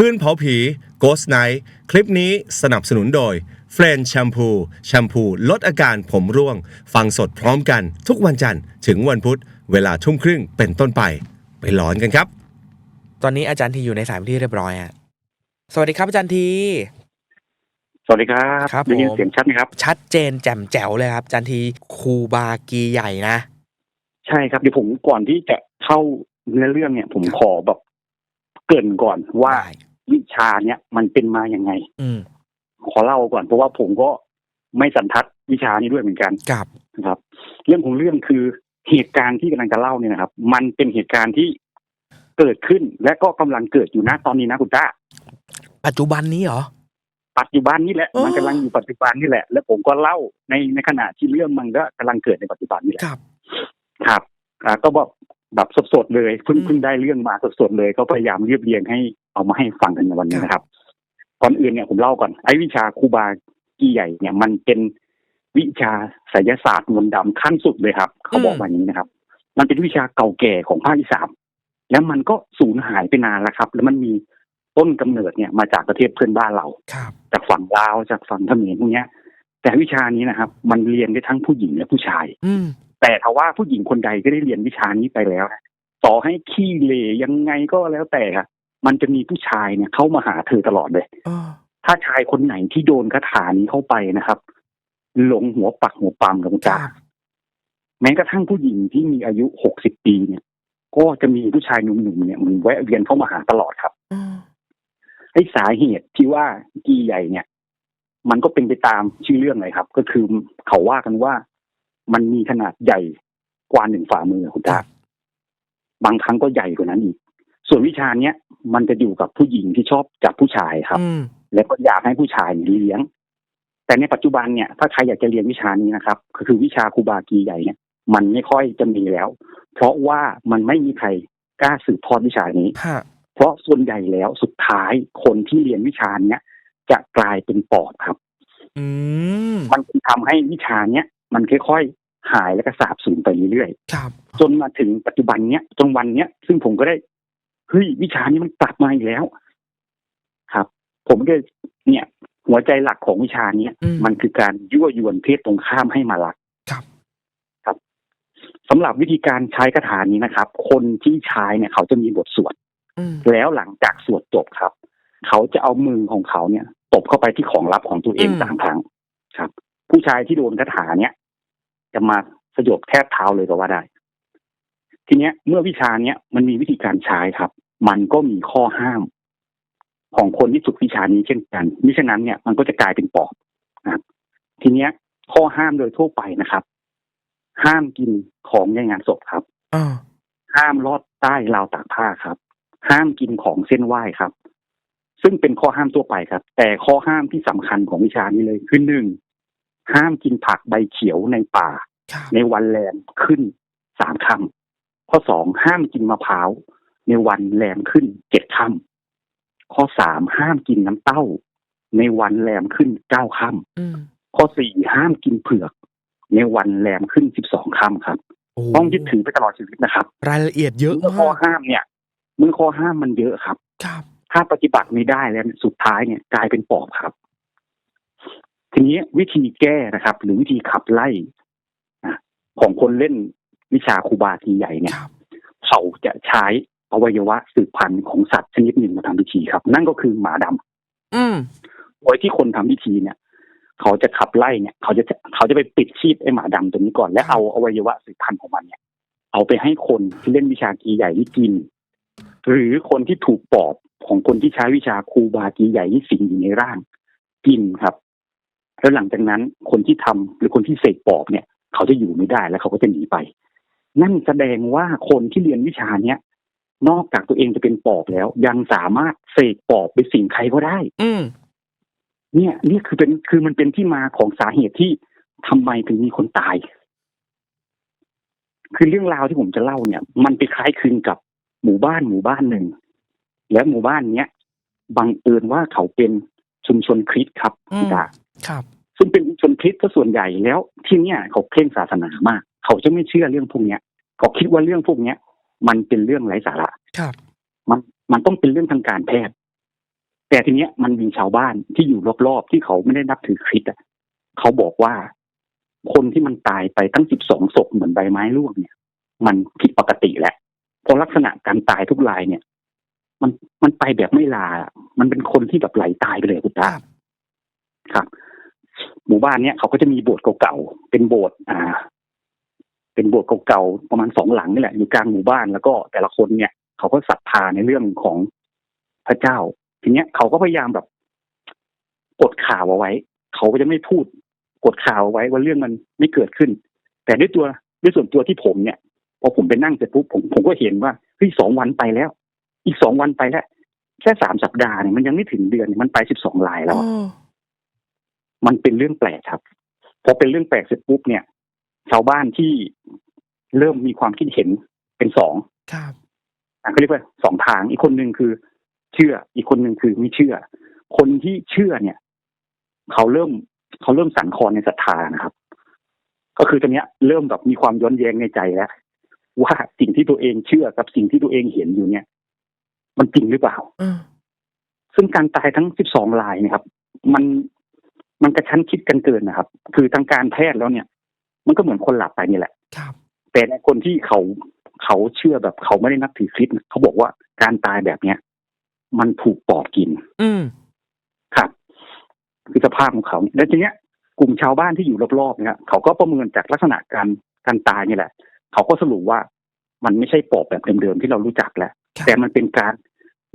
คืนเผาผี Ghost Night คลิปนี้สนับสนุนโดยเฟรนแชมพูแชมพูลดอาการผมร่วง ฟังสดพร้อมกันทุกวันจันทร์ถึงวันพุธ เวลาทุ่มครึ่งเป็นต้นไป ไปหลอนกันครับ ตอนนี้อาจารย์ทีอยู่ในสายเป็นที่เรียบร้อยอะสวัสดีครับอาจารย์ที สวัสดีครับครับได้ยินผม เสียงชัดไหมครับ ชัดเจนแจ่มแจ๋วเลยครับอาจารย์ทีครูบากีใหญ่นะ ใช่ครับเดี๋ยวผมก่อนที่จะเข้าเนื้อเรื่องเนี่ย ผมขอแบบเกริ่นก่อนว่าได้ วิชาเนี่ยมันเป็นมาอย่างไง อืมขอเล่าก่อนเพราะว่าผมก็ไม่สันทัดวิชานี้ด้วยเหมือนกันกับนะครับ เรื่องของเรื่องคือเหตุการณ์ที่กำลังจะเล่าเนี่ยนะครับ มันเป็นเหตุการณ์ที่เกิดขึ้นและก็กำลังเกิดอยู่ณตอนนี้นะคุณต้าปัจจุบันนี้เหรอปัจจุบันนี่แหละอ๋อมันกำลังอยู่ปัจจุบันนี่แหละ แล้วผมก็เล่าในในขณะที่เรื่องมันก็กำลังเกิดในปัจจุบันนี่แหละกับ ครับอ่าก็บอก แบบสดๆเลยเพิ่งอืมเพิ่งได้เรื่องมาสดๆเลย ก็พยายามเรียบเรียงให้เอามาให้ฟังกันในวันนี้นะครับก่อนอื่นเนี่ยผมเล่าก่อนไอ้วิชาครูบากีใหญ่เนี่ย มันเป็นวิชาไสยศาสตร์มนต์ดำขั้นสุดเลยครับ เขาบอกแบบนี้นะครับ มันเป็นวิชาเก่าแก่ของภาคอีสานแล้วมันก็สูญหายไปนานแล้วครับ แล้วมันมีต้นกำเนิดเนี่ยมาจากประเทศเพื่อนบ้านเราครับจากฝั่งลาวจากฝั่งเขมรพวกเนี้ยแต่วิชานี้นะครับ มันเรียนได้ทั้งผู้หญิงและผู้ชายอืม แต่ถ้าว่าผู้หญิงคนใดก็ได้เรียนวิชานี้ไปแล้วนะต่อให้ขี้เหร่ยังไงก็แล้วแต่ครับมันจะมีผู้ชายเนี่ย เข้ามาหาเธอตลอดเลยอ๋อถ้าชายคนไหนที่โดนคาถานี้เข้าไปนะครับหลงหัวปักหัวปามกับคจ้ารับแม้กระทั่งผู้หญิงที่มีอายุหกสิบปีเนี่ย ก็จะมีผู้ชายหนุ่มๆเนี่ยมันแวะเวียนเข้ามาหาตลอดครับอ๋อไอ้สาเหตุที่ว่ากีใหญ่เนี่ย มันก็เป็นไปตามชื่อเรื่องเลยครับ ก็คือเขาว่ากันว่า มันมีขนาดใหญ่กว่าหนึ่งฝ่ามือคุณคตารับบางครั้งก็ใหญ่กว่านั้นอีก ส่วนวิชาเนี้ยมันจะอยู่กับผู้หญิงที่ชอบจับผู้ชายครับอืมแล้วก็อยากให้ผู้ชายเนี่ยเลี้ยง แต่ในปัจจุบันเนี่ย ถ้าใครอยากจะเรียนวิชานี้นะครับ ก็คือวิชาครูบากีใหญ่เนี่ย มันไม่ค่อยจะมีแล้ว เพราะว่ามันไม่มีใครกล้าสืบทอดวิชานี้ฮะเพราะส่วนใหญ่แล้วสุดท้ายคนที่เรียนวิชาเนี้ยจะกลายเป็นปอบครับอืมมันทำให้วิชาเนี้ย มันค่อยๆหายและก็สาบสูญไปเรื่อยครับๆจนมาถึงปัจจุบันเนี้ยจนวันเนี้ย ซึ่งผมก็ได้เฮ้ยวิชานี้มันกลับมาอีกแล้ว ครับ ผมก็เนี่ย หัวใจหลักของวิชาเนี้ยอืมมันคือการยั่วยวนเพศตรงข้ามให้มารักครับ ครับสำหรับวิธีการใช้คาถานี้นะครับ คนที่ใช้เนี่ย เขาจะมีบทสวดอืมแล้วหลังจากสวดจบครับ เขาจะเอามือของเขาเนี่ยตบเข้าไปที่ของลับของตัวเองอืมสามครั้งครับ ผู้ชายที่โดนคาถาเนี่ย จะมาสยบแทบเท้าเลยก็ว่าได้ ทีเนี้ย เมื่อวิชาเนี้ยมันมีวิธีการใช้ครับ มันก็มีข้อห้าม ของคนที่ฝึกวิชานี้เช่นกันมิฉะนั้นเนี่ยมันก็จะกลายเป็นปอบนะครับ ทีเนี้ย ข้อห้ามโดยทั่วไปนะครับ ห้ามกินของในงานศพครับอ๋อห้ามลอดใต้ราวตากผ้าครับ ห้ามกินของเส้นไหว้ครับ ซึ่งเป็นข้อห้ามทั่วไปครับ แต่ข้อห้ามที่สำคัญของวิชานี้เลยคือหนึ่ง ห้ามกินผักใบเขียวในป่าครับในวันแรมขึ้นสามค่ำข้อสองห้ามกินมะพร้าว ในวันแรมขึ้นเจ็ดค่ำข้อสามห้ามกินน้ำเต้า ในวันแรมขึ้นเก้าค่อืมำข้อสี่ห้ามกินเผือก ในวันแรมขึ้นสิบสองค่ำครับโอ้ต้องยึดถือไปตลอดชีวิตนะครับ รายละเอียดเยอะเมื่อข้อมากห้ามเนี่ยเมื่อข้อห้ามมันเยอะครับ ครับ ถ้าปฏิบัติไม่ได้แล้วสุดท้ายเนี่ยกลายเป็นปอบครับ ทีนี้วิธีแก้นะครับ หรือวิธีขับไล่อะของคนเล่นวิชาครูบาทีใหญ่เนี่ยครับเขาจะใช้อวัยวะสืบพันธุ์ของสัตว์ชนิดหนึ่งมาทำพิธีครับ นั่นก็คือหมาดำอืมโดยที่คนทำพิธีเนี่ย เขาจะขับไล่เนี่ย เขาจะเขาจะไปปิดชีพไอ้หมาดำตัวนี้ก่อนและเอาอวัยวะสืบพันธุ์ของมันเนี่ย เอาไปให้คนที่เล่นวิชากีใหญ่นี่กิน หรือคนที่ถูกปอบของคนที่ใช้วิชาครูบากีใหญ่ที่สิงอยู่ในร่าง กินครับ แล้วหลังจากนั้นคนที่ทำหรือคนที่เสกปอบเนี่ย เขาจะอยู่ไม่ได้แล้วเขาก็จะหนีไป นั่นแสดงว่าคนที่เรียนวิชาเนี้ยนอกจากตัวเองจะเป็นปอบแล้ว ยังสามารถเสกปอบไปสิงใครก็ได้ อืมเนี่ยนี่คือเป็นคือมันเป็นที่มาของสาเหตุที่ทำไมถึงมีคนตาย คือเรื่องราวที่ผมจะเล่าเนี่ย มันไปคล้ายคลึงกับหมู่บ้านหมู่บ้านหนึ่ง และหมู่บ้านเนี้ยบังเอิญว่าเขาเป็นชุมชนคริสต์ครับอืมพี่ตา ครับ ซึ่งเป็นชุมชนคริสต์ซะส่วนใหญ่แล้ว ที่เนี่ยเขาเคร่งศาสนามาก เขาจะไม่เชื่อเรื่องพวกเนี้ยเขาคิดว่าเรื่องพวกเนี้ย มันเป็นเรื่องไร้สาระครับ มันมันต้องเป็นเรื่องทางการแพทย์ แต่ทีเนี้ยมันมีชาวบ้านที่อยู่รอบๆที่เขาไม่ได้นับถือคริสต์อะเขาบอกว่าคนที่มันตายไปตั้งสิบสองศพเหมือนใบไม้ร่วงเนี่ย มันผิดปกติแหละเพราะลักษณะการตายทุกรายเนี่ย มันมันไปแบบไม่ลาอะมันเป็นคนที่แบบไหลตายไปเลยคุณคตารับครับ หมู่บ้านเนี้ยเขาก็จะมีโบสถ์เก่าๆเป็นโบสถ์อ่า เป็นโบสถ์เก่าๆประมาณสองหลังนี่แหละอยู่กลางหมู่บ้านแล้วก็แต่ละคนเนี่ย เขาก็ศรัทธาในเรื่องของพระเจ้า ทีเนี้ยเขาก็พยายามแบบกดข่าวเอาไว้ เขาก็จะไม่พูดกดข่าวเอาไว้ว่าเรื่องมันไม่เกิดขึ้น แต่ด้วยตัวด้วยส่วนตัวที่ผมเนี่ย พอผมไปนั่งเสร็จปุ๊บผมผมก็เห็นว่าเฮ้ยสองวันไปแล้ว อีกสองวันไปแล้ว แค่สามสัปดาห์เนี่ยมันยังไม่ถึงเดือนมันไปสิบสองลายแล้ว มันเป็นเรื่องแปลกครับพอเป็นเรื่องแปลกเสร็จปุ๊บเนี่ย ชาวบ้านที่เริ่มมีความคิดเห็นเป็นสองครับอะเขาเรียกว่าสองทางอีกคนหนึ่งคือ เชื่อ อีกคนหนึ่งคือไม่เชื่อ คนที่เชื่อเนี่ย เขาเริ่มเขาเริ่มสั่นคลอนในศรัทธานะครับ ก็คือตอนเนี้ยเริ่มแบบมีความย้อนแย้งในใจแล้วว่าสิ่งที่ตัวเองเชื่อกับสิ่งที่ตัวเองเห็นอยู่เนี่ย มันจริงหรือเปล่าเออซึ่งการตายทั้ง12รายเนะครับ มัน มันกระชั้นชิดกันเกินนะครับ คือทางการแพทย์แล้วเนี่ย มันก็เหมือนคนหลับไปนี่แหละครับ แต่ในคนที่เขาเขาเชื่อแบบเขาไม่ได้นับถือคริสต์เขาบอกว่าการตายแบบเนี้ยมันถูกปอบกิน อืมครับคือสภาพของเขา แล้วทีเนี้ยกลุ่มชาวบ้านที่อยู่รอบๆเนี่ยเขาก็ประเมินจากลักษณะการการตายนี่แหละ เขาก็สรุปว่ามันไม่ใช่ปอบแบบเดิมๆที่เรารู้จักแล้วครับแต่มันเป็นการ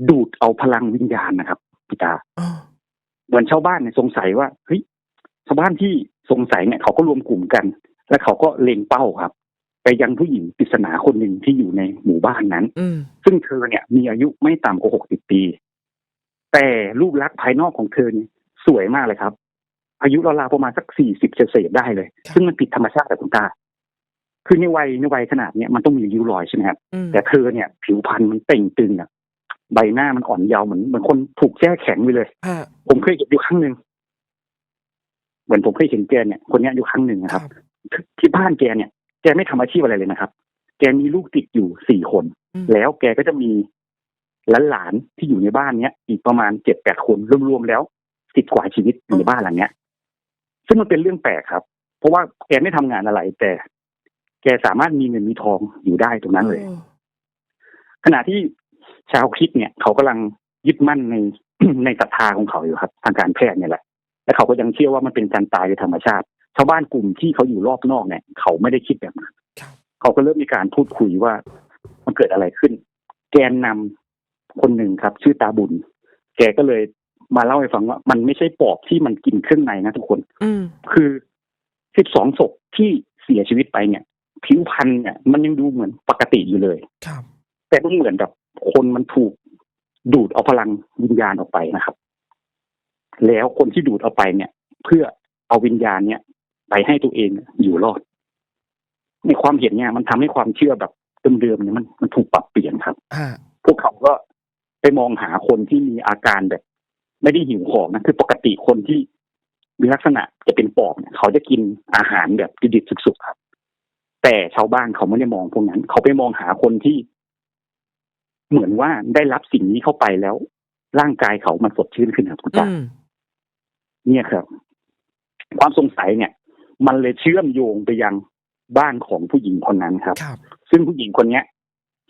ดูดเอาพลังวิญญาณนะครับพี่ตา เออเหมือนชาวบ้านเนี่ยสงสัยว่าเฮ้ยชาวบ้านที่สงสัยเนี่ยเขาก็รวมกลุ่มกัน และเขาก็เล็งเป้าครับ ไปยังผู้หญิงปริศนาคนหนึ่งที่อยู่ในหมู่บ้านนั้นอืมซึ่งเธอเนี่ย มีอายุไม่ต่ำกว่าหกสิบปี แต่รูปลักษณ์ภายนอกของเธอเนี่ยสวยมากเลยครับ อายุราวๆประมาณสักสี่สิบเศษๆได้เลย ซึ่งมันผิดธรรมชาติแต่คุณตาคือในวัยในวัยขนาดเนี้ยมันต้องมีริ้วรอยใช่ไหมครับอืมแต่เธอเนี่ย ผิวพรรณมันเต่งตึงอะ ใบหน้ามันอ่อนเยาว์เหมือนเหมือนคนถูกแช่แข็งไปเลยฮะผมเคยเห็นอยู่ครั้งหนึ่งเหมือนผมเคยเห็นแกเนี่ยคนเนี้ยอยู่ครั้งหนึ่งนะครับ ที่บ้านแกเนี่ย แกไม่ทำอาชีพอะไรเลยนะครับ แกมีลูกติดอยู่สี่คนอืมแล้วแกก็จะมีหลานๆที่อยู่ในบ้านเนี้ย อีกประมาณเจ็ดแปดคนรวมๆแล้วสิบกว่าชีวิตอยู่ในบ้านหลังเนี้ย ซึ่งมันเป็นเรื่องแปลกครับ เพราะว่าแกไม่ทำงานอะไร แต่ แกสามารถมีเงินมีทองอยู่ได้ตรงนั้นเลยออขณะที่ ชาวคริดเนี่ยเขากำลังยึดมั่นในในศรัทธาของเขาอยู่ครับ ทางการแพทย์เนี่ยแหละ และเขาก็ยังเชื่อว่ามันเป็นการตายโดยธรรมชาติ ชาวบ้านกลุ่มที่เขาอยู่รอบนอกเนี่ย เขาไม่ได้คิดแบบนั้นครับเขาก็เริ่มมีการพูดคุยว่ามันเกิดอะไรขึ้น แกนนำคนหนึ่งครับ ชื่อตาบุญ แกก็เลยมาเล่าให้ฟังว่า มันไม่ใช่ปอบที่มันกินเครื่องในนะทุกคนอืมคือสิบสองศพที่เสียชีวิตไปเนี่ย ผิวพรรณเนี่ย มันยังดูเหมือนปกติอยู่เลย ครับ แต่มันเหมือนกับ คนมันถูกดูดเอาพลังวิญญาณออกไปนะครับ แล้วคนที่ดูดเอาไปเนี่ย เพื่อเอาวิญญาณเนี่ยไปให้ตัวเองอยู่รอด ในความเห็นเนี่ย มันทำให้ความเชื่อแบบเดิมๆเนี่ยมันมันถูกปรับเปลี่ยนครับฮะพวกเขาก็ไปมองหาคนที่มีอาการแบบ ไม่ได้หิวของนะคือปกติคนที่มีลักษณะจะเป็นปอบเนี่ยเขาจะกินอาหารแบบดิบๆสุกๆครับ แต่ชาวบ้านเขาไม่ได้มองพวกนั้น เขาไปมองหาคนที่ เหมือนว่าได้รับสิ่งนี้เข้าไปแล้ว ร่างกายเขามันสดชื่นขึ้นครับคุณอืตามเนี่ยครับ ความสงสัยเนี่ย มันเลยเชื่อมโยงไปยังบ้านของผู้หญิงคนนั้นครับครับซึ่งผู้หญิงคนเนี้ย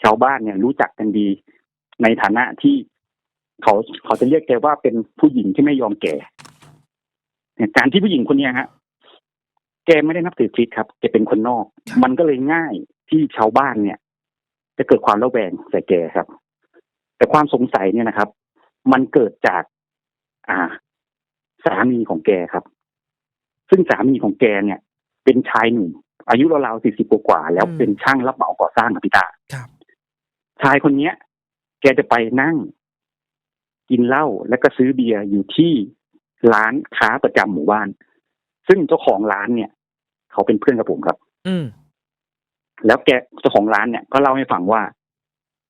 ชาวบ้านเนี่ยรู้จักกันดี ในฐานะที่เขาเขาจะเรียกแกว่าเป็นผู้หญิงที่ไม่ยอมแก่เนี่ยการที่ผู้หญิงคนเนี้ยฮะแกไม่ได้นับถือคริสต์ครับแกเป็นคนนอกครับมันก็เลยง่ายที่ชาวบ้านเนี่ย จะเกิดความระแวงใส่แกครับ แต่ความสงสัยเนี่ยนะครับ มันเกิดจาก อ่า สามีของแกครับ ซึ่งสามีของแกเนี่ย เป็นชายหนุ่มอายุราวๆสี่สิบกว่าๆแล้วอืมเป็นช่างรับเหมาก่อสร้างกับพี่ตาครับ ชายคนเนี้ย แกจะไปนั่ง กินเหล้าแล้วก็ซื้อเบียร์อยู่ที่ร้านค้าประจำหมู่บ้าน ซึ่งเจ้าของร้านเนี่ย เขาเป็นเพื่อนกับผมครับ อืม แล้วแกเจ้าของร้านเนี่ยก็เล่าให้ฟังว่า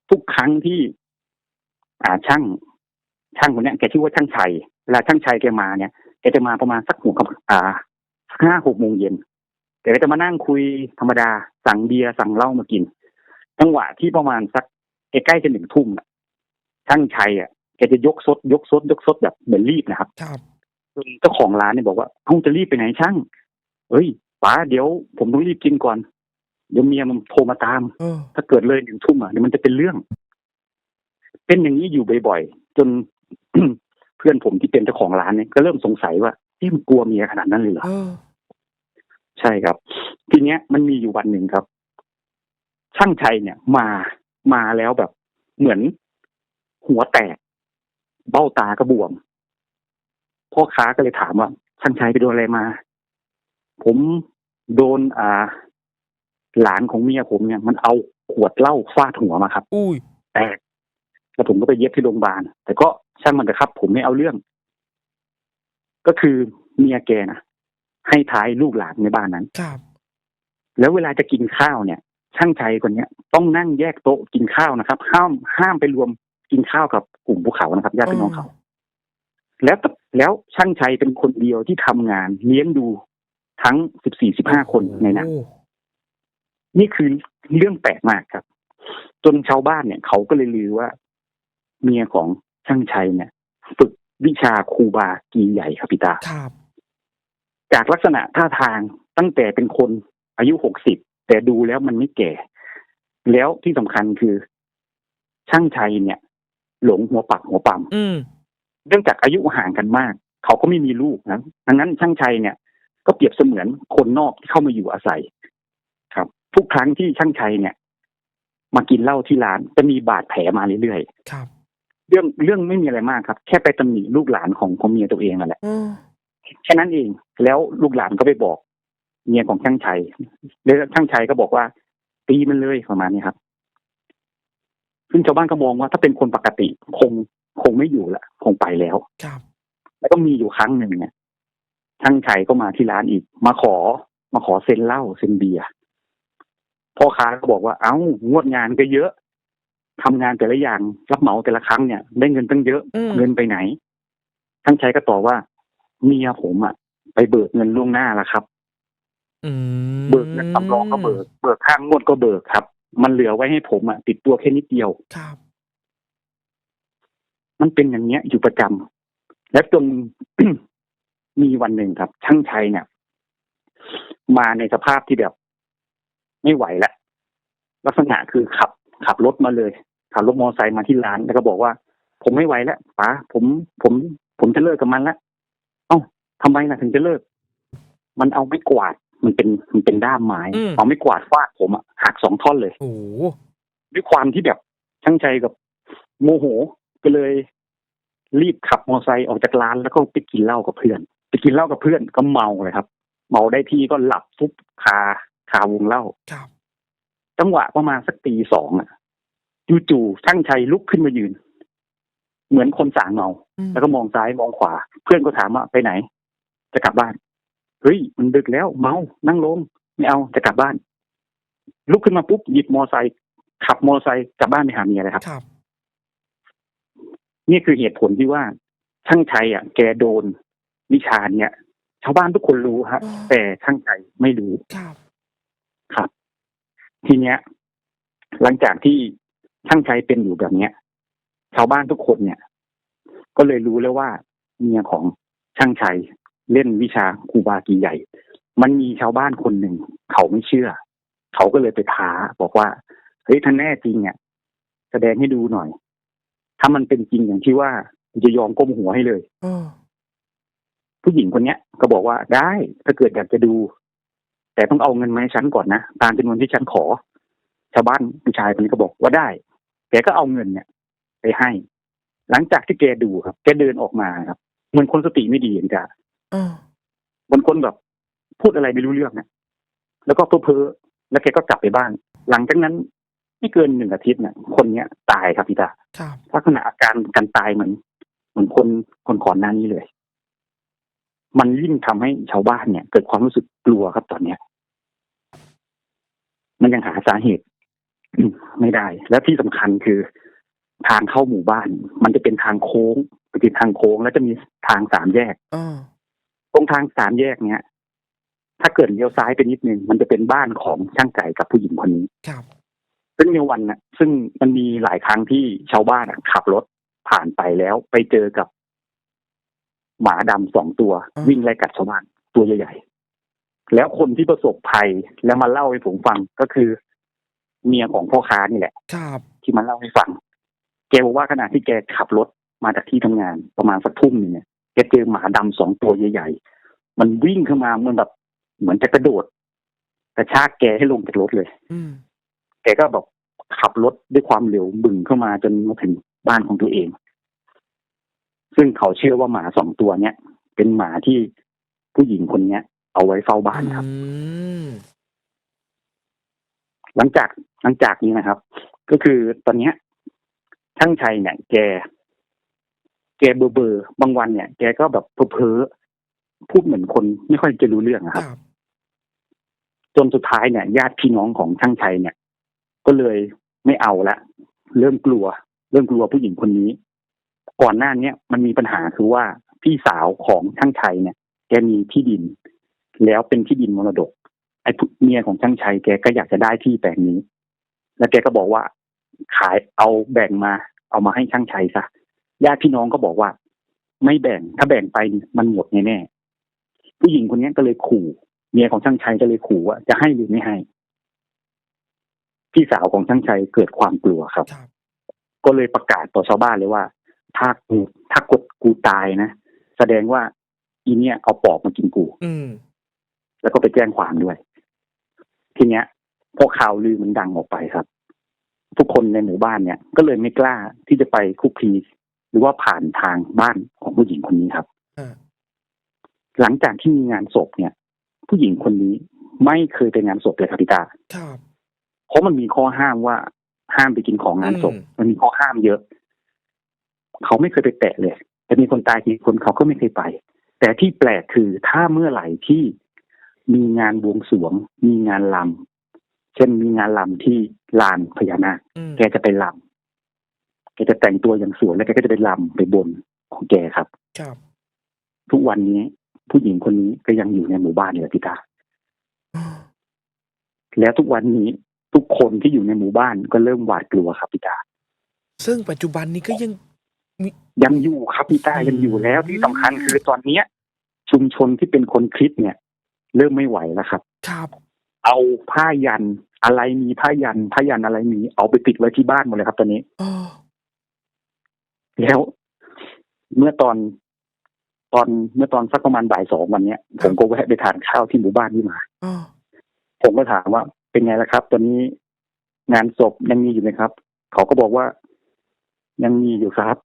ทุกครั้งที่ อ่าช่าง ช่างคนเนี้ยแกชื่อว่าช่างชัยเวลาช่างชัยแกมาเนี่ยแกจะมาประมาณสักหัวกับอ่าห้าหกโมงเย็นแกก็จะมานั่งคุยธรรมดา สั่งเบียร์สั่งเหล้ามากินจังหวะที่ประมาณสักใกล้ๆจะหนึ่งทุ่มน่ะช่างชัยอะแกจะยกซดยกซดยกซดแบบเหมือนรีบนะครับครับจนเจ้าของร้านเนี่ยบอกว่าเอ้าจะรีบไปไหนช่าง เอ้ยป๋าเดี๋ยวผมต้องรีบกินก่อน เดี๋ยวเมียมันโทรมาตามเออถ้าเกิดเลยหนึ่งทุ่มอะเดี๋ยวมันจะเป็นเรื่อง เป็นอย่างนี้อยู่บ่อยๆจนเพื่อนผมที่เป็นเจ้าของร้านเนี่ยก็เริ่มสงสัยว่าที่มันกลัวเมียขนาดนั้นเลยเหรอเออใช่ครับ ทีเนี้ยมันมีอยู่วันหนึ่งครับ ช่างชัยเนี่ย มามาแล้วแบบ เหมือนหัวแตก เบ้าตากระบวมพ่อค้าก็เลยถามว่าช่างชัยไปโดนอะไรมา ผมโดน อ่า หลานของเมียผมเนี่ยมันเอาขวดเหล้าฟาดหัวมาครับอุ้ยแตกแล้วผมก็ไปเย็บที่โรงพยาบาลแต่ก็ช่างมันเถอะครับ ผมไม่เอาเรื่อง ก็คือเมียแกนะให้ท้ายลูกหลานในบ้านนั้นครับ แล้วเวลาจะกินข้าวเนี่ย ช่างชัยคนเนี้ย ต้องนั่งแยกโต๊ะกินข้าวนะครับ ห้ามห้ามไปรวมกินข้าวกับกลุ่มภูเขานะครับญาติพี่น้องเขาแล้วแล้วช่างชัยเป็นคนเดียวที่ทำงาน เลี้ยงดูทั้งสิบสี่สิบห้าคนในนั้นโอ้ นี่คือเรื่องแปลกมากครับ จนชาวบ้านเนี่ย เขาก็เลยลือว่า เมียของช่างชัยเนี่ยฝึกวิชาครูบากีใหญ่ครับพี่ตาครับ จากลักษณะท่าทางตั้งแต่เป็นคนอายุหกสิบแต่ดูแล้วมันไม่แก่ แล้วที่สำคัญคือ ช่างชัยเนี่ย หลงหัวปักหัวปั๊มอืมเนื่องจากอายุห่างกันมาก เขาก็ไม่มีลูกนะดังนั้นช่างชัยเนี่ย ก็เปรียบเสมือนคนนอกที่เข้ามาอยู่อาศัยครับ ทุกครั้งที่ช่างชัยเนี่ย มากินเหล้าที่ร้านจะมีบาดแผลมาเรื่อยครับๆเรื่องเรื่องไม่มีอะไรมากครับ แค่ไปตำหนิลูกหลานของของเมียตัวเองนั่นแหละเออแค่นั้นเอง แล้วลูกหลานก็ไปบอก เมียของช่างชัยแล้วช่างชัยก็บอกว่าตีมันเลยประมาณนี้ครับ ซึ่งชาวบ้านก็มองว่าถ้าเป็นคนปกติคงคงไม่อยู่ละคงไปแล้วครับ แล้วก็มีอยู่ครั้งหนึ่งเนี่ยช่างชัยก็มาที่ร้านอีก มาขอมาขอเซ็นเหล้าเซ็นเบียร์ พ่อค้าก็บอกว่าเอ้างวดงานก็เยอะทำงานแต่ละอย่างรับเหมาแต่ละครั้งเนี่ย ได้เงินตั้งเยอะอืมเงินไปไหนช่างชัยก็ตอบว่าเมียผมอะไปเบิกเงินล่วงหน้าแล้วครับอืมเบิกเงินสำรองก็เบิกเบิกข้างงวดก็เบิกครับ มันเหลือไว้ให้ผมอะติดตัวแค่นิดเดียวครับมันเป็นอย่างเนี้ย อยู่ประจำและจนมีวันหนึ่งครับ ช่างชัยเนี่ย มาในสภาพที่แบบ ไม่ไหวแล้วลักษณะคือขับ ขับรถมาเลยขับรถมอเตอร์ไซค์มาที่ร้านแล้วก็บอกว่า ผมไม่ไหวแล้วป๋าผมผม ผมจะเลิกกับมันแล้วเอ้าทำไมล่ะถึงจะเลิก มันเอาไม่กวาดมันเป็นมันเป็นด้ามไม้อืมเอาไม่กวาดฟาดผมอะหักสองท่อนเลยโอ้โหด้วยความที่แบบช่างใจกับโมโหก็เลย รีบขับมอเตอร์ไซค์ออกจากร้านแล้วก็ไปกินเหล้ากับเพื่อน ไปกินเหล้ากับเพื่อนก็เมาเลยครับ เมาได้ที่ก็หลับฟุบคา คาวงเหล้าครับจังหวะประมาณสักตีสองอะจู่ๆช่างชัยลุกขึ้นมายืน เหมือนคนสางเมาอืมแล้วก็มองซ้ายมองขวา เพื่อนก็ถามว่าไปไหน จะกลับบ้านเฮ้ยมันดึกแล้วเมานั่งลงไม่เอาจะกลับบ้าน ลุกขึ้นมาปุ๊บหยิบมอไซค์ขับมอไซค์กลับบ้านไปหาเมียเลยครับครับนี่คือเหตุผลที่ว่า ช่างชัยอะ แกโดนวิชาเนี่ย ชาวบ้านทุกคนรู้ฮะอ๋อแต่ช่างชัยไม่รู้ครับ ครับ ทีเนี้ย หลังจากที่ช่างชัยเป็นอยู่แบบเนี้ย ชาวบ้านทุกคนเนี่ย ก็เลยรู้แล้วว่าเมียของช่างชัยเล่นวิชาครูบากีใหญ่ มันมีชาวบ้านคนหนึ่ง เขาไม่เชื่อ เขาก็เลยไปท้าบอกว่าเฮ้ยท่านแน่จริงเนี่ยแสดงให้ดูหน่อย ถ้ามันเป็นจริงอย่างที่ว่าจะยอมก้มหัวให้เลยเออผู้หญิงคนเนี้ย ก็บอกว่าได้ถ้าเกิดอยากจะดู แต่ต้องเอาเงินมาให้ฉันก่อนนะตามจำนวนที่ฉันขอ ชาวบ้านผู้ชายคนนี้ก็บอกว่าได้แกก็เอาเงินเนี่ย ไปให้ หลังจากที่แกดูครับ แกเดินออกมาครับเหมือนคนสติไม่ดีอย่างจ้ะเออเหมือนคนแบบพูดอะไรไม่รู้เรื่องนะแล้วก็เพ้อเพ้อๆแล้วแกก็กลับไปบ้าน หลังจากนั้นไม่เกินหนึ่งอาทิตย์เนี่ยคนเนี้ยตายครับพี่ตาครับลักษณะอาการการตายเหมือนเหมือนคนคนก่อนหน้านี้เลย มันยิ่งทำให้ชาวบ้านเนี่ย เกิดความรู้สึกกลัวครับตอนเนี้ย มันยังหาสาเหตุไม่ได้ แล้วที่สำคัญคือทางเข้าหมู่บ้าน มันจะเป็นทางโค้งเป็นทางโค้งแล้วจะมีทางสามแยกเออตรงทางสามแยกเนี้ยถ้าเกิดเลี้ยวซ้ายไปนิดนึง มันจะเป็นบ้านของช่างไก่กับผู้หญิงคนนี้ครับซึ่งในวันน่ะ ซึ่งมันมีหลายครั้งที่ชาวบ้านอะขับรถผ่านไปแล้ว ไปเจอกับ หมาดำสองตัว วิ่งไล่กัดชาวบ้านตัวใหญ่ๆแล้วคนที่ประสบภัยแล้วมาเล่าให้ผมฟังก็คือ เมียของพ่อค้านี่แหละครับที่มาเล่าให้ฟัง แกบอกว่าขณะที่แกขับรถมาจากที่ทำงาน ประมาณสักทุ่มหนึงเนี่ยแกเจอหมาดำสองตัวใหญ่ๆ มันวิ่งเข้ามาเหมือนแบบ เหมือนจะกระโดดกระชากแกให้ลงจากรถเลยอืมแกก็แบบขับรถด้วยความเร็วบึงเข้ามาจนมาถึงบ้านของตัวเอง ซึ่งเขาเชื่อว่าหมาสองตัวเนี้ยเป็นหมาที่ผู้หญิงคนเนี้ย เอาไว้เฝ้าบ้านครับอืมหลังจากหลังจากนี้นะครับ ก็คือตอนเนี้ยช่างชัยเนี่ยแก แกเบอร์เบอร์บางวันเนี่ย แกก็แบบเพ้อๆพูดเหมือนคนไม่ค่อยจะรู้เรื่องอะคครับรับ จนสุดท้ายเนี่ยญาติพี่น้องของช่างชัยเนี่ย ก็เลยไม่เอาละเริ่มกลัว เริ่มกลัวผู้หญิงคนนี้ ก่อนหน้าเนี้ยมันมีปัญหาคือว่าพี่สาวของช่างชัยเนี่ย แกมีที่ดิน แล้วเป็นที่ดินมรดก ไอ้ผู้เมียของช่างชัยแกก็อยากจะได้ที่แปลงนี้ แล้วแกก็บอกว่า ขายเอาแบ่งมา เอามาให้ช่างชัยซะญาติพี่น้องก็บอกว่า ไม่แบ่งถ้าแบ่งไปมันหมดแน่ๆผู้หญิงคนนี้ก็เลยขู่เมียของช่างชัยก็เลยขู่ว่าจะให้หรือไม่ให้ พี่สาวของช่างชัยเกิดความกลัวครับครับก็เลยประกาศต่อชาวบ้านเลยว่า ถ้ากูถ้ากดกูตายนะ แสดงว่า อีเนี่ยเอาปอบมากินกู อืม แล้วก็ไปแจ้งความด้วย ทีเนี้ยพอข่าวลือมันดังออกไปครับ ทุกคนในหมู่บ้านเนี่ย ก็เลยไม่กล้าที่จะไปคุกคีหรือว่าผ่านทางบ้านของผู้หญิงคนนี้ครับอ่าหลังจากที่มีงานศพเนี่ย ผู้หญิงคนนี้ไม่เคยไปงานศพเลยครับพี่ตาครับเพราะมันมีข้อห้ามว่าห้ามไปกินของงานศพอืมมันมีข้อห้ามเยอะ เขาไม่เคยไปแตะเลยแต่มีคนตายกี่คนเขาก็ไม่เคยไป แต่ที่แปลกคือถ้าเมื่อไหร่ที่มีงานบวงสรวง มีงานลำเช่นมีงานลำที่ลานพญานาคอืมแกจะไปลำแกจะแต่งตัวอย่างสวยแล้วแกก็จะไปลำไปบนของแกครับ ครับ ทุกวันนี้ผู้หญิงคนนี้ก็ยังอยู่ในหมู่บ้านนี่แหละพี่ตาแล้วทุกวันนี้ทุกคนที่อยู่ในหมู่บ้านก็เริ่มหวาดกลัวครับพี่ตาซึ่งปัจจุบันนี้ก็ยัง ยังอยู่ครับพี่ต้ายังอยู่แล้วที่สำคัญคือตอนเนี้ย ชุมชนที่เป็นคนคริสต์เนี่ย เริ่มไม่ไหวแล้วครับ ครับ เอาผ้ายันอะไรมีผ้ายันผ้ายันอะไรมีเอาไปติดไว้ที่บ้านหมดเลยครับ ตอนนี้อ๋อแล้ว เมื่อตอนตอนเมื่อตอนสักประมาณบ่ายสองวันเนี้ยผมก็แวะไปทานข้าวที่หมู่บ้านที่มาอ๋อผมก็ถามว่า เป็นไงล่ะครับ ตอนนี้งานศพยังมีอยู่ไหมครับ เขาก็บอกว่ายังมีอยู่ครับ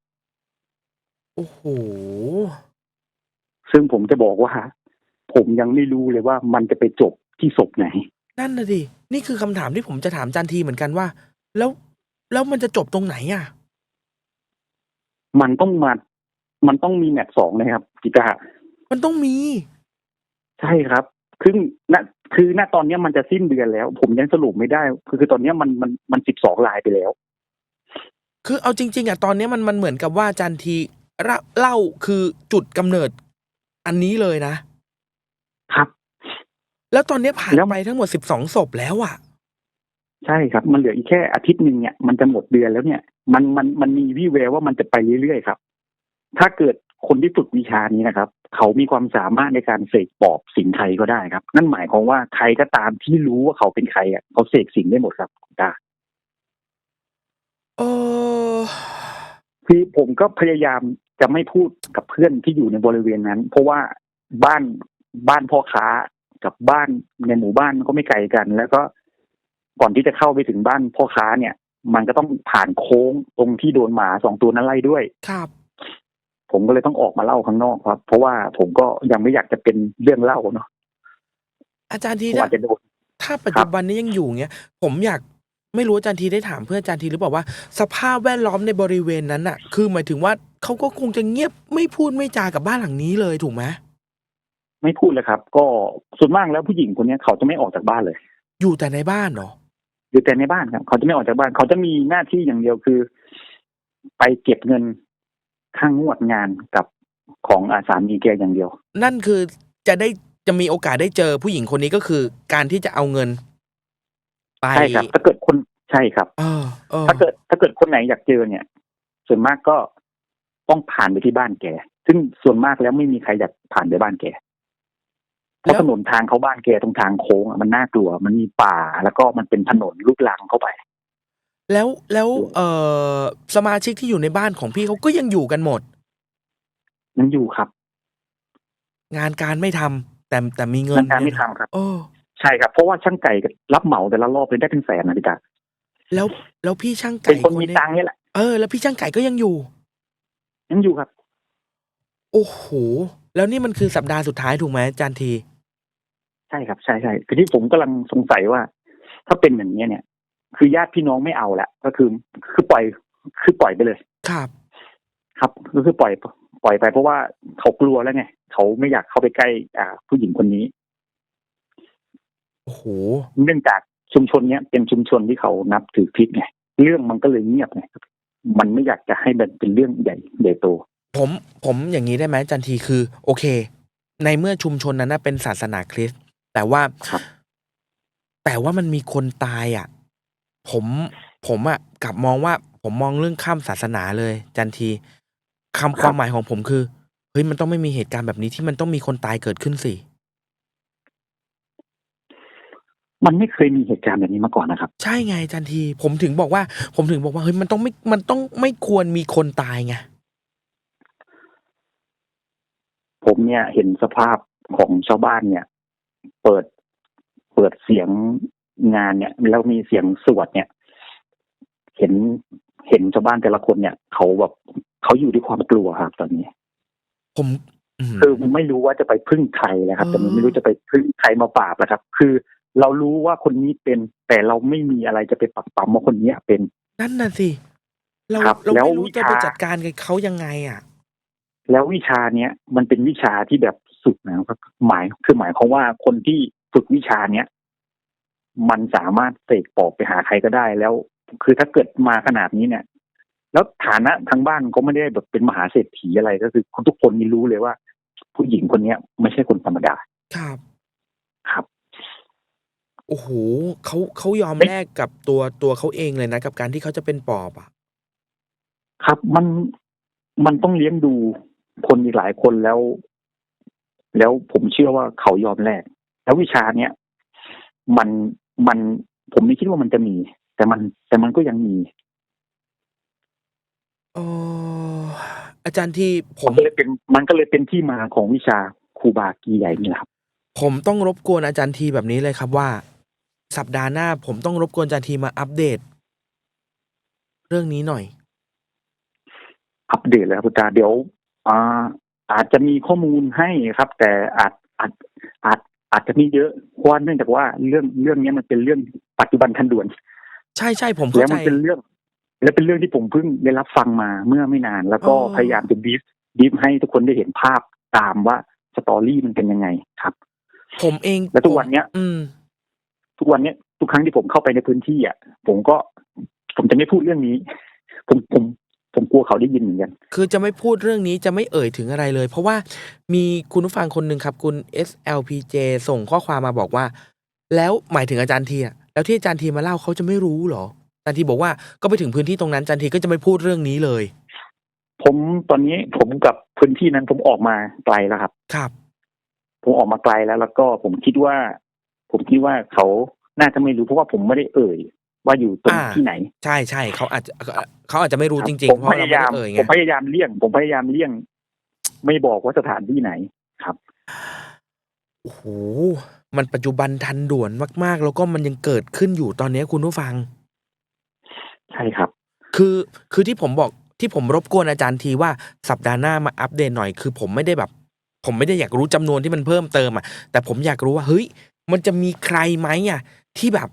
โอ้โห ซึ่งผมจะบอกว่า ผมยังไม่รู้เลยว่ามันจะไปจบที่ศพไหน นั่นน่ะดิ นี่คือคำถามที่ผมจะถามจันทีเหมือนกันว่า แล้วแล้วมันจะจบตรงไหนอะ มันต้องมามันต้องมีแมตช์สองนะครับกีตาร์มันต้องมี ใช่ครับคือณคือณตอนเนี้ยมันจะสิ้นเดือนแล้ว ผมยังสรุปไม่ได้ คือคือตอนเนี้ยมันมันมันสิบสองลายไปแล้ว คือเอาจริง ๆอะตอนเนี้ยมันมันเหมือนกับว่าจันที เล่าเล่าคือจุดกำเนิดอันนี้เลยนะ ครับ แล้วตอนเนี้ยผ่านแล้วไปทั้งหมดสิบสองศพแล้วอะ ใช่ครับ มันเหลืออีกแค่อาทิตย์หนึ่งเนี่ยมันจะหมดเดือนแล้วเนี่ย มันมันมันมีวี่แววว่ามันจะไปเรื่อยๆครับ ถ้าเกิดคนที่ฝึกวิชานี้นะครับ เขามีความสามารถในการเสกปอบสิงใครก็ได้ครับ นั่นหมายความว่าใครก็ตามที่รู้ว่าเขาเป็นใครอะเขาเสกสิงได้หมดครับคุณตาเออ คือผมก็พยายามจะไม่พูดกับเพื่อนที่อยู่ในบริเวณนั้น เพราะว่าบ้านบ้านพ่อค้ากับบ้านในหมู่บ้านมันก็ไม่ไกลกัน แล้วก็ก่อนที่จะเข้าไปถึงบ้านพ่อค้าเนี่ย มันก็ต้องผ่านโค้งตรงที่โดนหมาสองตัวนั้นไล่ด้วยครับ ผมก็เลยต้องออกมาเล่าข้างนอกครับ เพราะว่าผมก็ยังไม่อยากจะเป็นเรื่องเล่าเนาะอาจารย์ทีเพราะถ้าอาจจะโดนถ้าปัจจุบันนี้ยังอยู่เงี้ย ผมอยาก ไม่รู้อาจารย์ทีได้ถามเพื่อนอาจารย์ทีหรือเปล่าว่า สภาพแวดล้อมในบริเวณนั้นอะ คือหมายถึงว่าเขาก็คงจะเงียบไม่พูดไม่จากับบ้านหลังนี้เลยถูกไหมไม่พูดเลยครับ ก็ส่วนมากแล้วผู้หญิงคนเนี้ยเขาจะไม่ออกจากบ้านเลย อยู่แต่ในบ้านเนาะอยู่แต่ในบ้านครับ เขาจะไม่ออกจากบ้าน เขาจะมีหน้าที่อย่างเดียวคือ ไปเก็บเงินค่างวดงานกับของอาสามีแกอย่างเดียว นั่นคือจะได้จะมีโอกาสได้เจอผู้หญิงคนนี้ก็คือ การที่จะเอาเงิน ไปใช่ครับ ถ้าเกิดคนใช่ครับเออเออถ้าเกิด ถ้าเกิดคนไหนอยากเจอเนี่ย ส่วนมากก็ต้องผ่านไปที่บ้านแก ซึ่งส่วนมากแล้วไม่มีใครอยากผ่านไปบ้านแก เพราะถนนทางเขาบ้านแกตรงทางโค้งอะมันน่ากลัว มันมีป่าแล้วก็มันเป็นถนนลูกลังเข้าไป แล้วแล้วเอ่อสมาชิกที่อยู่ในบ้านของพี่เขาก็ยังอยู่กันหมด มันอยู่ครับ งานการไม่ทำแต่แต่มีเงิน งานการไม่ทำครับ โอ้ ใช่ครับ เพราะว่าช่างไก่รับเหมาแต่ละรอบเลยได้เป็นแสนนะพี่ตาแล้วแล้วพี่ช่างเป็ไก่นคนมีเยตังค์นี่แหละเออแล้วพี่ช่างไก่ก็ยังอยู่ ยังอยู่ครับ โอ้โหแล้วนี่มันคือสัปดาห์สุดท้ายถูกไหมอาจารย์ที ใช่ครับใช่ใช่คือที่ผมกำลังสงสัยว่า ถ้าเป็นอย่างนี้ยเนี่ย คือญาติพี่น้องไม่เอาละก็คือคือปล่อยคือปล่อยไปเลย ครับ ครับก็คือปล่อยปล่อยไปเพราะว่าเขากลัวแล้วไงเขาไม่อยากเข้าไปใกล้ อ่า ผู้หญิงคนนี้ โอ้โหเนื่องจากชุมชนเนี้ยเป็นชุมชนที่เขานับถือพิษไงเรื่องมันก็เลยเงียบไงมันไม่อยากจะให้มันเป็นเรื่องใหญ่ใหญ่โต ผมผมอย่างนี้ได้ไหมอาจารย์ทีคือ โอเค ในเมื่อชุมชนนั้นนะเป็นศาสนาคริสต์แต่ว่าครับแต่ว่ามันมีคนตายอะ ผมผมอะกลับมองว่าผมมองเรื่องข้ามศาสนาเลยอาจันทีคำความหมายของผมคือเฮ้ยมันต้องไม่มีเหตุการณ์แบบนี้ที่มันต้องมีคนตายเกิดขึ้นสิ มันไม่เคยมีเหตุการณ์แบบนี้มาก่อนนะครับ ใช่ไงอาจันที ผมถึงบอกว่า ผมถึงบอกว่าเฮ้ยมันต้องไม่มันต้องไม่ควรมีคนตายไงผมเนี่ยเห็นสภาพของชาวบ้านเนี่ย เปิดเปิดเสียงงานเนี่ย แล้วมีเสียงสวดเนี่ย เห็นเห็นชาวบ้านแต่ละคนเนี่ย เขาแบบเขาอยู่ด้วยความกลัวครับตอนนี้ ผมอืมคือไม่รู้ว่าจะไปพึ่งใครนะครับแต่มันไม่รู้จะไปพึ่งใครมาปราบนะครับ คือ เรารู้ว่าคนนี้เป็น แต่เราไม่มีอะไรจะไปปักปั๊มว่าคนเนี้ยเป็น นั่นน่ะสิ เราครับเราแล้วไม่รู้วิจะชา ไปจัดการกับเขายังไงอะ แล้ววิชาเนี้ยมันเป็นวิชาที่แบบสุดนะครับหมายคือหมายความว่าคนที่ฝึกวิชาเนี้ยมันสามารถเสกปอกไปหาใครก็ได้ แล้ว คือถ้าเกิดมาขนาดนี้เนี่ย แล้วฐานะทางบ้านก็ไม่ได้แบบเป็นมหาเศรษฐีอะไรก็คือคนทุกคนนี่รู้เลยว่า ผู้หญิงคนเนี้ยไม่ใช่คนธรรมดา ครับ ครับ โอ้โหเขาเขายอมเอ๊ะแลกกับตัวตัวเขาเองเลยนะกับการที่เขาจะเป็นปอบอะ ครับมันมันต้องเลี้ยงดูคนอีกหลายคนแล้ว แล้วผมเชื่อว่าเขายอมแลกแล้ววิชาเนี้ยมันมันผมไม่คิดว่ามันจะมี แต่มัน แต่มันก็ยังมีเอออาจารย์ที่ผผมมก็เลยเป็น มันก็เลยเป็นที่มาของวิชาครูบากีใหญ่นี่แหละครับผมต้องรบกวนอาจารย์ทีแบบนี้เลยครับว่า สัปดาห์หน้าผมต้องรบกวนอาจารย์ทีมาอัปเดต เรื่องนี้หน่อย อัปเดตเลยครับคุณตาเดี๋ยวอ่าอาจจะมีข้อมูลให้ครับ แต่อาจอาจอาจอาจจะไมีเยอะเพราะว่าเนื่องจากว่าเรื่องเรื่องนี้มันเป็นเรื่องปัจจุบันทันด่วน ใช่ใช่ผมแล้เข้าวใจมันเป็นเรื่อง และเป็นเรื่องที่ผมเพิ่งได้รับฟังมาเมื่อไม่นาน แล้วก็อ๋อพยายามจะบีฟบีฟให้ทุกคนได้เห็นภาพตามว่าสตอรี่มันเป็นยังไงครับ ผมเองแล้วทุกวันเนี้ย อืม ทุกวันเนี้ยทุกครั้งที่ผมเข้าไปในพื้นที่อะผมก็ผมจะไม่พูดเรื่องนี้ ผมผมผมกลัวเขาได้ยินเหมือนกันคือจะไม่พูดเรื่องนี้จะไม่เอ่ยถึงอะไรเลย เพราะว่ามีคุณผู้ฟังคนหนึ่งครับ คุณ SLPJ ส่งข้อความมาบอกว่า แล้วหมายถึงอาจารย์ทีอะแล้วที่อาจารย์ทีมาเล่าเขาจะไม่รู้เหรออาจารย์ทีบอกว่าก็ไปถึงพื้นที่ตรงนั้นอาจารย์ทีก็จะไม่พูดเรื่องนี้เลย ผมตอนนี้ผมกับพื้นที่นั้นผมออกมาไกลแล้วครับ ครับ ผมออกมาไกลแล้ว แล้วก็ผมคิดว่า ผมคิดว่าเขาน่าจะไม่รู้เพราะว่าผมไม่ได้เอ่ย ว่าอยู่ตรงอ่าที่ไหน ใช่ใช่เขาอาจจะเขาอาจจะไม่รู้จริงผๆมเพราะพเรายาไม่ยาได้มเอ่ยไงผมพยายามเลี่ยง ผมพยายามเลี่ยง ไม่บอกว่าสถานที่ไหนครับโอ้โหมันปัจจุบันทันด่วนมาก ๆ แล้วก็มันยังเกิดขึ้นอยู่ตอนนี้คุณผู้ฟัง ใช่ครับ คือคือที่ผมบอกที่ผมรบกวนอาจารย์ทีว่าสัปดาห์หน้ามาอัปเดตหน่อยคือผมไม่ได้แบบ ผมไม่ได้อยากรู้จำนวนที่มันเพิ่มเติมอะแต่ผมอยากรู้ว่าเฮ้ย มันจะมีใครไหมอะ ที่แบบ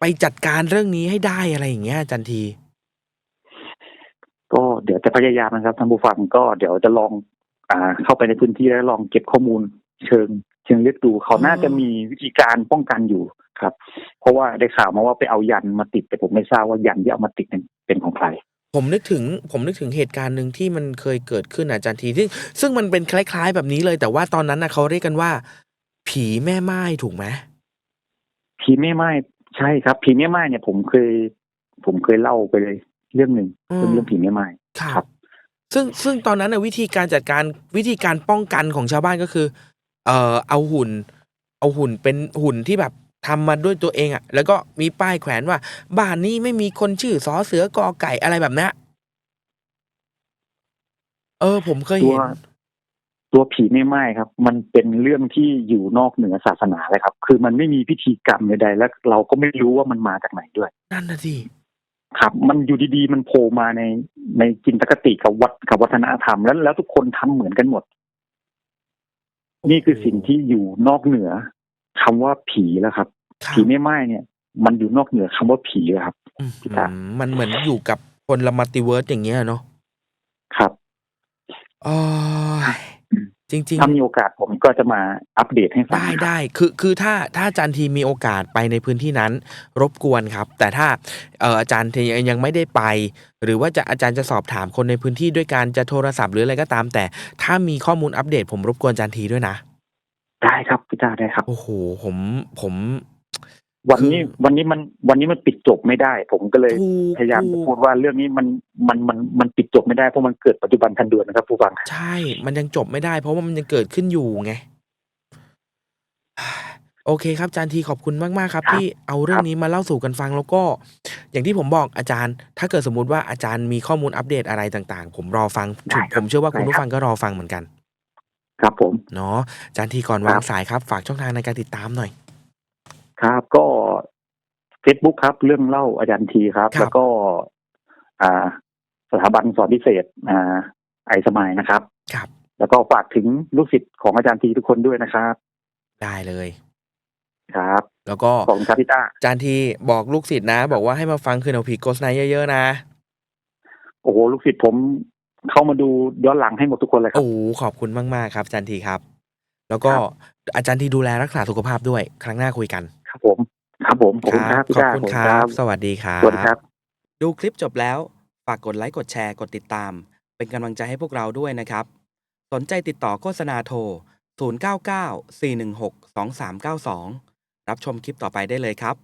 ไปจัดการเรื่องนี้ให้ได้อะไรอย่างเงี้ยอาจารย์ที ก็เดี๋ยวจะพยายามนะครับท่านผู้ฟังก็เดี๋ยวจะลอง อ่า เข้าไปในพื้นที่แล้วลองเก็บข้อมูล เชิง เชิงลึกดูเขาน่าจะมีวิธีการป้องกันอยู่ครับ เพราะว่าได้ข่าวมาว่าไปเอายันมาติดแต่ผมไม่ทราบว่ายันที่เอามาติดนั้นเป็นของใคร ผมนึกถึงผมนึกถึงเหตุการณ์หนึ่งที่มันเคยเกิดขึ้นอะอาจารย์ทีซึ่งซึ่งมันเป็นคล้าย ๆ แบบนี้เลยแต่ว่าตอนนั้นนะเขาเรียกกันว่า ผีแม่ไม้ถูกไหมผีแม่ไม้ใช่ครับ ผีแม่ไม้เนี่ย ผมเคย ผมเคยเล่าไปเลยเรื่องหนึ่งอืมเรื่องเรื่องผีแม่ไม้ครัครับบซึ่งซึ่งตอนนั้นน่ะวิธีการจัดการวิธีการป้องกันของชาวบ้านก็คือ เอ่อเอาหุ่น เอาหุ่นเป็นหุ่นที่แบบทำมาด้วยตัวเองอะ่ะ แล้วก็มีป้ายแขวนว่า บ้านนี้ไม่มีคนชื่อสอเสือกอไก่อะไรแบบเนี้ยเออ ผมเคยตัวเห็น ตัวผีไม่ไหม้ครับ มันเป็นเรื่องที่อยู่นอกเหนือศาสนาเลยครับ คือมันไม่มีพิธีกรรมใดๆและเราก็ไม่รู้ว่ามันมาจากไหนด้วย นั่นนะสิครับ มันอยู่ดีๆ มันโผล่มาในในจินตคติกับวัดกับวัฒนธรรมแล้วแล้วทุกคนทำเหมือนกันหมด นี่คือสิ่งที่อยู่นอกเหนือคำว่าผีแล้วครับครับ ผีไม่ไหม้เนี่ย มันอยู่นอกเหนือคำว่าผีแล้วครับอืมพี่ตามันเหมือนอยู่กับคนละมัลติเวิร์สอย่างเงี้ยเนาะครับอ๋อ จริงๆถ้ามีโอกาสผมก็จะมาอัปเดตให้ฟังได้ครับได้คือคือถ้าถ้าอาจารย์ทีมีโอกาสไปในพื้นที่นั้น รบกวนครับ แต่ถ้าเอ่ออาจารย์ทียังไม่ได้ไป หรือว่าจะอาจารย์จะสอบถามคนในพื้นที่ด้วยการจะโทรศัพท์หรืออะไรก็ตาม แต่ถ้ามีข้อมูลอัปเดต ผมรบกวนอาจารย์ทีด้วยนะ ได้ครับพี่ตาได้ครับ โอ้โห ผม ผม วันนี้คือวันนี้มันวันนี้มันปิดจบไม่ได้ ผมก็เลยถูกพยายามจะถูกพูดว่าเรื่องนี้มันมันมันมันปิดจบไม่ได้เพราะมันเกิดปัจจุบันทันด่วนนะครับผู้ฟังใช่ มันยังจบไม่ได้ เพราะว่ามันยังเกิดขึ้นอยู่ไงโอเคครับอาจารย์ทีขอบคุณมากๆครับครับ ที่เอาเรื่องนี้มาเล่าสู่กันฟังแล้วก็ อย่างที่ผมบอกอาจารย์ ถ้าเกิดสมมุติว่าอาจารย์มีข้อมูลอัปเดตอะไรต่างๆ ผมรอฟังได้ครับผมเชื่อว่าคุณได้ผู้ครับฟังก็รอฟังเหมือนกัน ครับผมเนาะอาจารย์ทีก่อนครับวางสายครับ ฝากช่องทางในการติดตามหน่อย ครับก็เฟซบุ๊กครับ เรื่องเล่าอาจารย์ทีครับ ครับ แล้วก็ อ่า สถาบันสอนพิเศษ อ่า ไอสมัยนะครับ ครับ แล้วก็ฝากถึงลูกศิษย์ของอาจารย์ทีทุกคนด้วยนะครับ ได้เลย ครับแล้วก็ขอบคุณครับพี่ต้าอาจารย์ทีบอกลูกศิษย์นะ บอกว่าให้มาฟังคืนเอาผีโกสไนเยอะๆนะ โอ้โหลูกศิษย์ผมเข้ามาดูย้อนหลังให้หมดทุกคนเลยครับ โอ้ขอบคุณมาก ๆ ครับอาจารย์ทีครับ แล้วก็ครับ อาจารย์ทีดูแลรักษาสุขภาพด้วย ครั้งหน้าคุยกัน ครับผม ครับผมขอบคุณครับพี่ขอบต้าคุณผมครับสวัสดีครับสวัสดีครับดูคลิปจบแล้ว ฝากกดไลค์กดแชร์กดติดตาม เป็นกำลังใจให้พวกเราด้วยนะครับ สนใจติดต่อโฆษณาโทร 099 416 2392 รับชมคลิปต่อไปได้เลยครับ